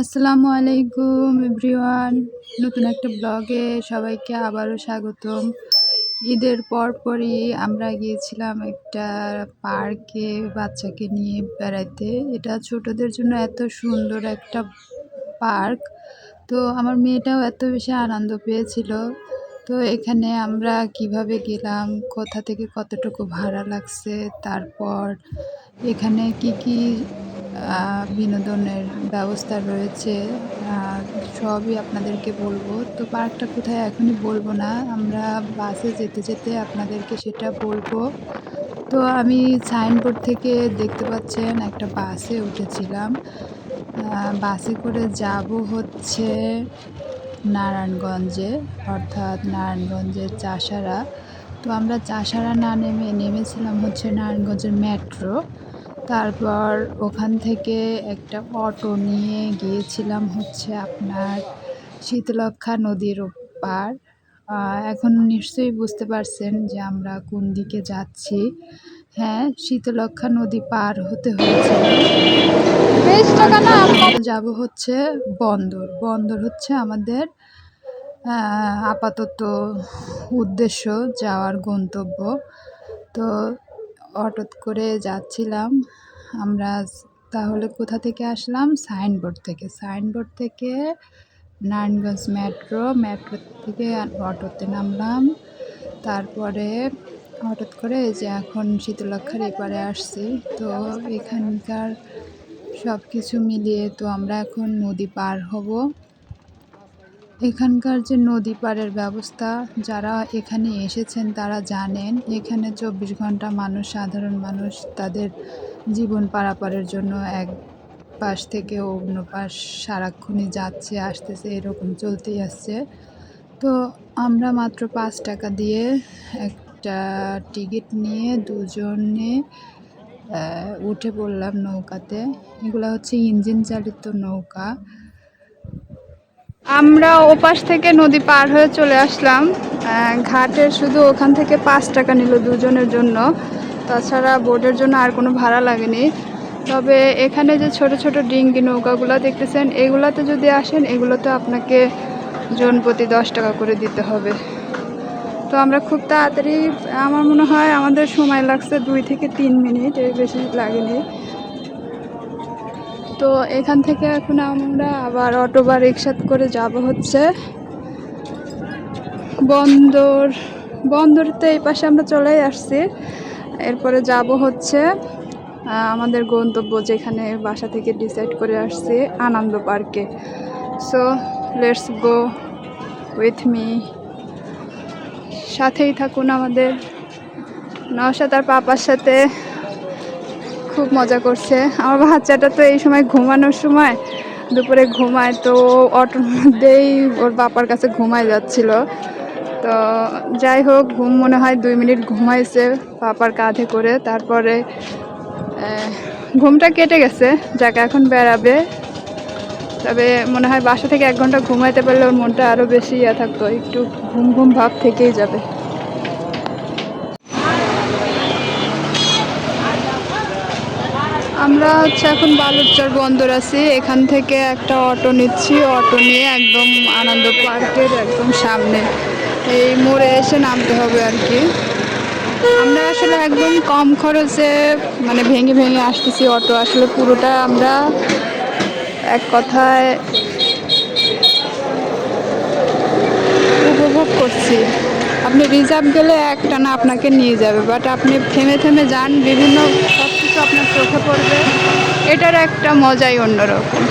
আসসালামু আলাইকুম, এভরিওয়ান। নতুন একটা ব্লগে সবাইকে আবারও স্বাগতম। ঈদের পরপরই আমরা গিয়েছিলাম একটা পার্কে বাচ্চাকে নিয়ে বেড়াইতে। এটা ছোটদের জন্য এত সুন্দর একটা পার্ক। তো আমার মেয়েটাও এত বেশি আনন্দ পেয়েছিল। তো এখানে আমরা কীভাবে গেলাম, কোথা থেকে কতটুকু ভাড়া লাগছে, তারপর এখানে কি কি বিনোদনের ব্যবস্থা রয়েছে সবই আপনাদেরকে বলব। তো পার্কটা কোথায় এখনই বলব না, আমরা বাসে যেতে যেতে আপনাদেরকে সেটা বলব। তো আমি সাইনবোর্ড থেকে দেখতে পাচ্ছেন, একটা বাসে উঠেছিলাম। বাসে করে যাব হচ্ছে নারায়ণগঞ্জে, অর্থাৎ নারায়ণগঞ্জের চাষারা। তো আমরা চাষারা না নেমে, নেমেছিলাম হচ্ছে নারায়ণগঞ্জের মেট্রো। তারপর ওখান থেকে একটা অটো নিয়ে গিয়েছিলাম হচ্ছে আপনার শীতলক্ষা নদীর পার এখন নিশ্চয়ই বুঝতে পারছেন যে আমরা কোন দিকে যাচ্ছি। হ্যাঁ শীতলক্ষা নদী পার হতে হয়েছে। যাব হচ্ছে বন্দর। বন্দর হচ্ছে আমাদের আপাতত উদ্দেশ্য যাওয়ার গন্তব্য। তো অটোত করে যাচ্ছিলাম। আমরা তাহলে কোথা থেকে আসলাম? সাইনবোর্ড থেকে। সাইনবোর্ড থেকে নারায়ণগঞ্জ মেট্রো। মেট্রো থেকে অটোতে নামলাম। তারপরে হঠাৎ করে যে এখন শীতলক্ষার এপারে আসছি, তো এখানকার সব কিছু মিলিয়ে তো আমরা এখন নদী পার হব। এখানকার যে নদী পারের ব্যবস্থা, যারা এখানে এসেছেন তারা জানেন, এখানে চব্বিশ ঘণ্টা মানুষ, সাধারণ মানুষ, তাদের জীবন পারাপারের জন্য এক পাশ থেকে অন্য পাশ সারাক্ষণই যাচ্ছে, আসতেছে, এরকম চলতেই আসছে। তো আমরা মাত্র পাঁচ টাকা দিয়ে একটা টিকিট নিয়ে দুজনে উঠে পড়লাম নৌকাতে। এগুলো হচ্ছে ইঞ্জিন চালিত নৌকা। আমরা ওপাশ থেকে নদী পার হয়ে চলে আসলাম। ঘাটের শুধু ওখান থেকে পাঁচ টাকা নিল দুজনের জন্য। তাছাড়া বোটের জন্য আর কোনো ভাড়া লাগেনি। তবে এখানে যে ছোট ছোট ডিঙ্গি নৌকাগুলো দেখতেছেন, এগুলাতে যদি আসেন, এগুলোতে আপনাকে জন প্রতি দশ টাকা করে দিতে হবে। তো আমরা খুব তাড়াতাড়ি, আমার মনে হয় আমাদের সময় লাগছে দুই থেকে তিন মিনিট, এর বেশি লাগেনি। তো এখান থেকে এখন আমরা আবার অটো বা রিক্সা করে যাব হচ্ছে বন্দর। বন্দরতে এই পাশে আমরা চলেই আসছি। এরপরে যাব হচ্ছে আমাদের গন্তব্য যেখানে বাসা থেকে ডিসাইড করে আসছি, আনন্দ পার্কে। So let's go with me সাথেই থাকুন আমাদের। নওশাদ আর পাপার সাথে খুব মজা করছে। আমার বাচ্চাটা তো এই সময় ঘুমানোর সময় দুপুরে ঘুমায়, তো অটোর মধ্যেই ওর বাপার কাছে ঘুমায় যাচ্ছিল। তো যাই হোক, ঘুম মনে হয় দুই মিনিট ঘুমাইছে, পাপার কাঁধে করে। তারপরে ঘুমটা কেটে গেছে, যাকে এখন বেড়াবে। তবে মনে হয় বাসা থেকে এক ঘণ্টা ঘুমাইতে পারলে ওর মনটা আরও বেশি ইয়ে থাকতো, একটু ঘুম ঘুম ভাব থেকেই যাবে। আমরা হচ্ছে এখন বালুরচর বন্দর আছি, এখান থেকে একটা অটো নিচ্ছি। অটো নিয়ে একদম আনন্দ পার্কের একদম সামনে। এই মোড়ে এসে নামতে হবে আর কি। আমরা আসলে একদম কম খরচে মানে ভেঙে ভেঙে আসতেছি অটো। আসলে পুরোটা আমরা এক কথায় উপভোগ করছি। আপনি রিজার্ভ গেলে একটা না আপনাকে নিয়ে যাবে বাট আপনি থেমে থেমে যান, বিভিন্ন সব কিছু আপনার চোখে পড়বে। এটার একটা মজাই অন্যরকম।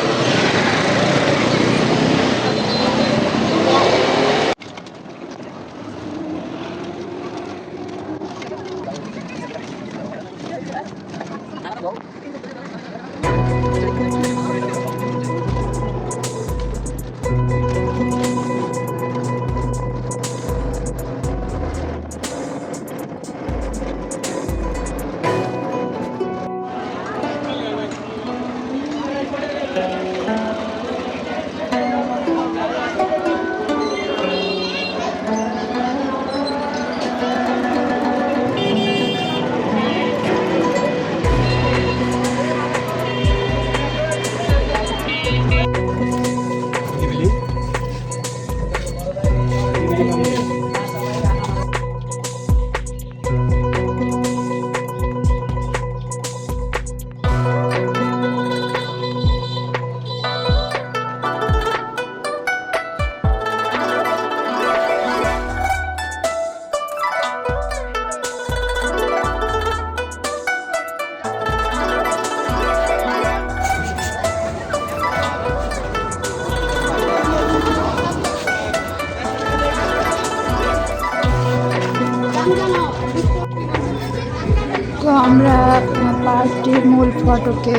ফটকে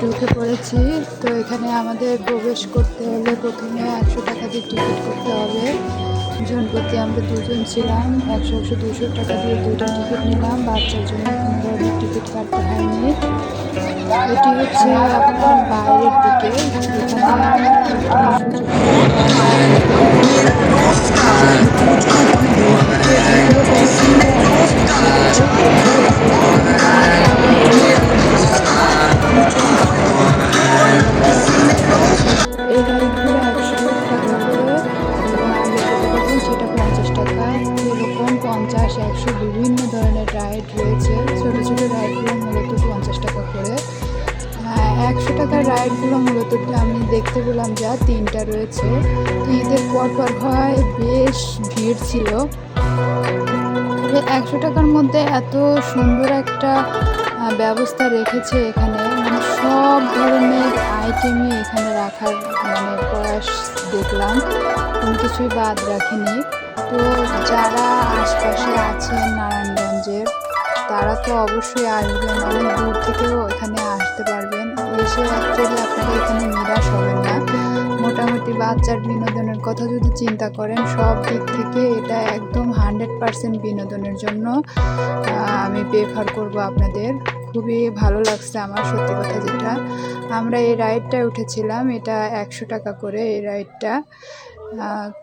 ঢুকে পড়েছি। তো এখানে আমাদের প্রবেশ করতে হলে প্রথমে একশো টাকা দিয়ে টিকিট করতে হবে। জনপ্রতি আমরা দুজন ছিলাম, একশো একশো, দুশো টাকা দিয়ে দুটো টিকিট নিলাম। বাচ্চার জন্য কোনো ধরনের টিকিট কাটতে হয়নি। এটি হচ্ছে আপনার বাইরের দিকে। দেখতে পেলাম যা তিনটা রয়েছে। ঈদের পর পর হয় বেশ ভিড় ছিল। একশো টাকার মধ্যে এত সুন্দর একটা ব্যবস্থা রেখেছে এখানে। মানে সব ধরনের আইটেমই এখানে রাখার মানে প্রয়াস দেখলাম। কোনো কিছুই বাদ রাখেনি। তো যারা আশপাশে আছেন নারায়ণগঞ্জের তারা তো অবশ্যই আসবেন, অনেক দূর থেকেও এখানে আসতে পারবেন। এসে অ্যাকচুয়ালি আপনারা এখানে নিরাশ হবেন না। মোটামুটি বাচ্চার বিনোদনের কথা যদি চিন্তা করেন, সব দিক থেকে এটা একদম হান্ড্রেড পারসেন্ট বিনোদনের জন্য আমি প্রেফার করব আপনাদের। খুবই ভালো লাগছে আমার, সত্যি কথা যেটা। আমরা এই রাইডটায় উঠেছিলাম, এটা একশো টাকা করে এই রাইডটা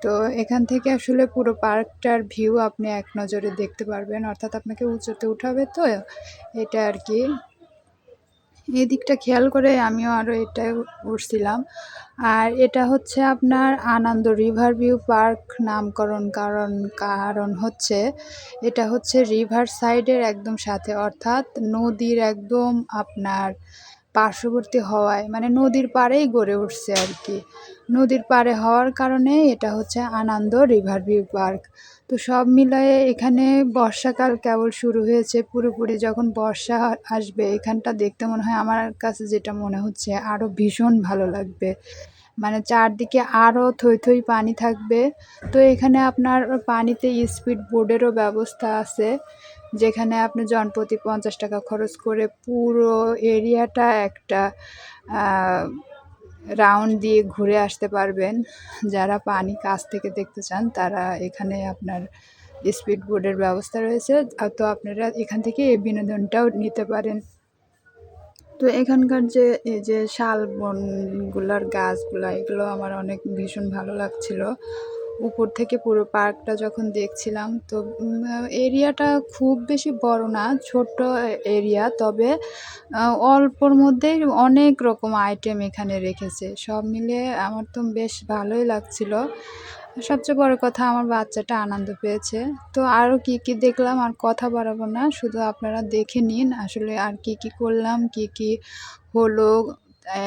তো এখান থেকে আসলে পুরো পার্কটার ভিউ আপনি এক নজরে দেখতে পারবেন। অর্থাৎ আপনাকে উঁচুতে উঠাবে তো, এটা আর কি। এদিকটা খেয়াল করে আমিও আরও এটা উঠছিলাম। আর এটা হচ্ছে আপনার আনন্দ রিভার ভিউ পার্ক নামকরণ কারণ কারণ হচ্ছে এটা হচ্ছে রিভার সাইডের একদম সাথে। অর্থাৎ নদীর একদম আপনার পার্শ্ববর্তী হওয়ায় মানে নদীর পাড়েই গড়ে উঠছে আর কি। নদীর পাড়ে হওয়ার কারণে এটা হচ্ছে আনন্দ রিভার ভিউ পার্ক। তো সব মিলায়ে এখানে বর্ষাকাল কেবল শুরু হয়েছে, পুরোপুরি যখন বর্ষা আসবে, এখানটা দেখতে মনে হয় আমার কাছে যেটা মনে হচ্ছে আরও ভীষণ ভালো লাগবে। মানে চারদিকে আরও থই থই পানি থাকবে। তো এখানে আপনার পানিতে স্পিড বোর্ডেরও ব্যবস্থা আছে। যেখানে আপনি জনপ্রতি পঞ্চাশ টাকা খরচ করে পুরো এরিয়াটা একটা রাউন্ড দিয়ে ঘুরে আসতে পারবেন। যারা পানি কাছ থেকে দেখতে চান, তারা এখানে আপনার স্পিড বোর্ডের ব্যবস্থা রয়েছে। তো আপনারা এখান থেকে এই বিনোদনটাও নিতে পারেন। তো এখানকার যে, এই যে শাল বনগুলার গাছগুলা, এগুলো আমার অনেক ভীষণ ভালো লাগছিল। উপর থেকে পুরো পার্কটা যখন দেখছিলাম, তো এরিয়াটা খুব বেশি বড় না, ছোট্ট এরিয়া, তবে অল্পর মধ্যেই অনেক রকম আইটেম এখানে রেখেছে। সব মিলে আমার তো বেশ ভালোই লাগছিল। সবচেয়ে বড় কথা, আমার বাচ্চাটা আনন্দ পেয়েছে। তো আরও কি কি দেখলাম, আর কথা বাড়াবো না, শুধু আপনারা দেখে নিন আসলে আর কি কি করলাম, কি কি হলো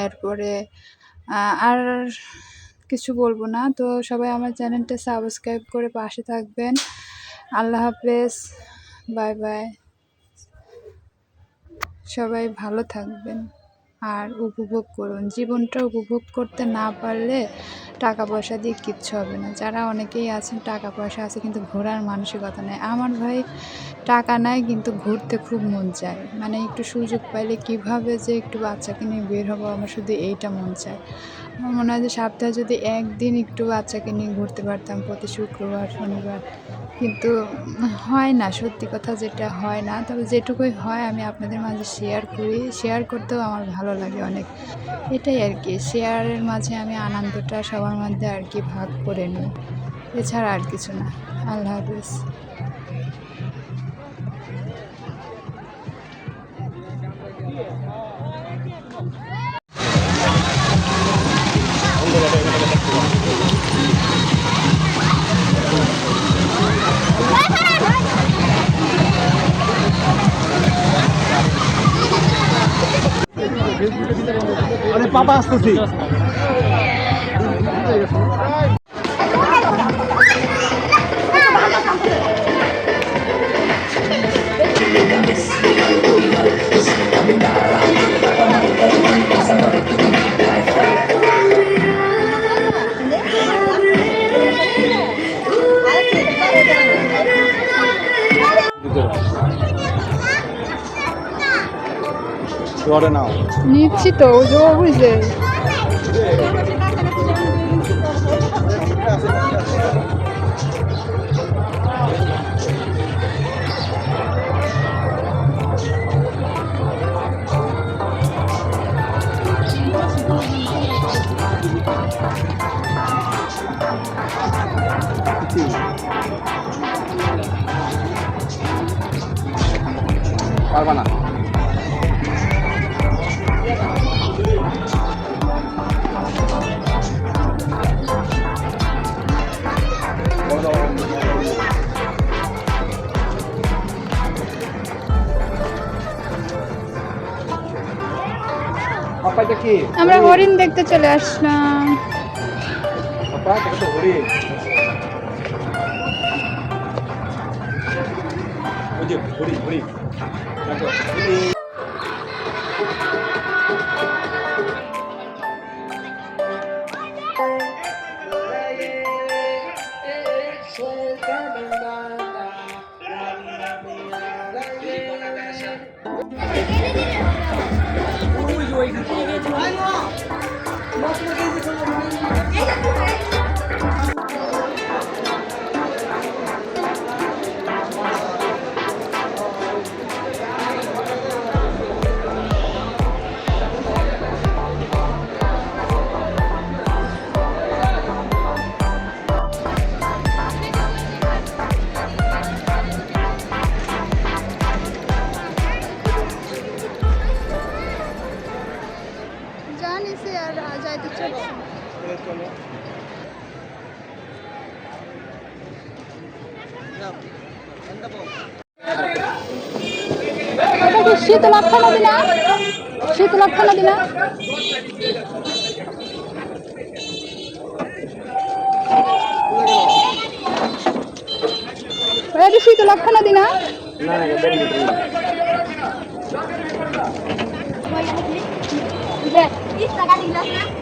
এরপরে আর কিছু বলব না। তো সবাই আমার চ্যানেলটা সাবস্ক্রাইব করে পাশে থাকবেন। আল্লাহ হাফেজ। Bye bye. সবাই ভালো থাকবেন আর উপভোগ করুন। জীবনটা উপভোগ করতে না পারলে টাকা পয়সা দিয়ে কিচ্ছু হবে না। যারা অনেকেই আছেন, টাকা পয়সা আছে কিন্তু ঘোরার মানসিকতা নেই। আমার ভাই টাকা নাই কিন্তু ঘুরতে খুব মন চায়। মানে একটু সুযোগ পাইলে কীভাবে যে একটু বাচ্চাকে নিয়ে বের হব, আমার শুধু এইটা মন চায়। আমার মনে হয় যে সপ্তাহে যদি একদিন একটু বাচ্চাকে নিয়ে ঘুরতে পারতাম প্রতি শুক্রবার, শনিবার, কিন্তু হয় না, সত্যি কথা যেটা হয় না। তবে যেটুকুই হয় আমি আপনাদের মাঝে শেয়ার করি। শেয়ার করতেও আমার ভালো লাগে অনেক। এটাই আর কি শেয়ারের মাঝে আমি আনন্দটা সবার মধ্যে আর কি ভাগ করে নিই। এছাড়া আর কিছু না। আল্লাহ হাফিজ। আরে পাপা আসতেছি। ধরে নাও নিচ্ছি তো ওই যে ও বুঝে পারবা না আমরা হরিণ দেখতে চলে আসলাম। তো হরিণ। ওই শীতলক্ষা নদী না শীতলক্ষা নদী না শীতলক্ষা নদী না না না এটা বন্ধ